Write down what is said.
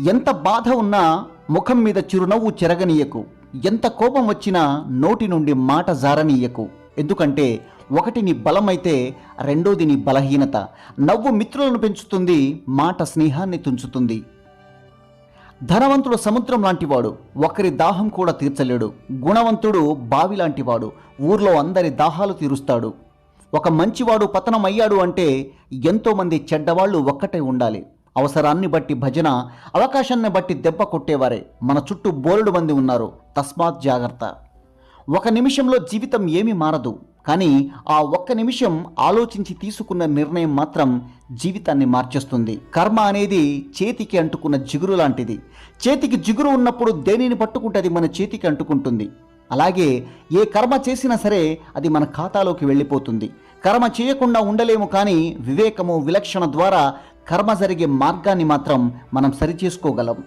ఎంత బాధ ఉన్నా ముఖం మీద చిరునవ్వు చెరగనీయకు ఎంత కోపం వచ్చినా నోటి నుండి మాట జారనీయకు. ఎందుకంటే ఒకటి నీ బలమైతే రెండోది నీ బలహీనత. నవ్వు మిత్రులను పెంచుతుంది మాట స్నేహాన్ని తుంచుతుంది. ధనవంతుడు సముద్రం లాంటివాడు ఒకరి దాహం కూడా తీర్చలేడు. గుణవంతుడు బావి లాంటివాడు ఊర్లో అందరి దాహాలు తీరుస్తాడు. ఒక మంచివాడు పతనం అయ్యాడు అంటే ఎంతోమంది చెడ్డవాళ్ళు ఒక్కటే ఉండాలి. అవసరాన్ని బట్టి భజన అవకాశాన్ని బట్టి దెబ్బ కొట్టేవారే. మన చుట్టూ బోలెడు మంది ఉన్నారు. తస్మాత్ జాగ్రత్త. ఒక నిమిషంలో జీవితం ఏమీ మారదు. కానీ ఆ ఒక్క నిమిషం ఆలోచించి తీసుకున్న నిర్ణయం మాత్రం జీవితాన్ని మార్చేస్తుంది. కర్మ అనేది చేతికి అంటుకున్న జిగురు లాంటిది. చేతికి జిగురు ఉన్నప్పుడు దేనిని పట్టుకుంటే అది మన చేతికి అంటుకుంటుంది. అలాగే ఏ కర్మ చేసినా సరే అది మన ఖాతాలోకి వెళ్ళిపోతుంది. కర్మ చేయకుండా ఉండలేము కానీ వివేకము విలక్షణ ద్వారా కర్మ జరిగే మార్గాన్ని మాత్రం మనం సరిచేసుకోగలం.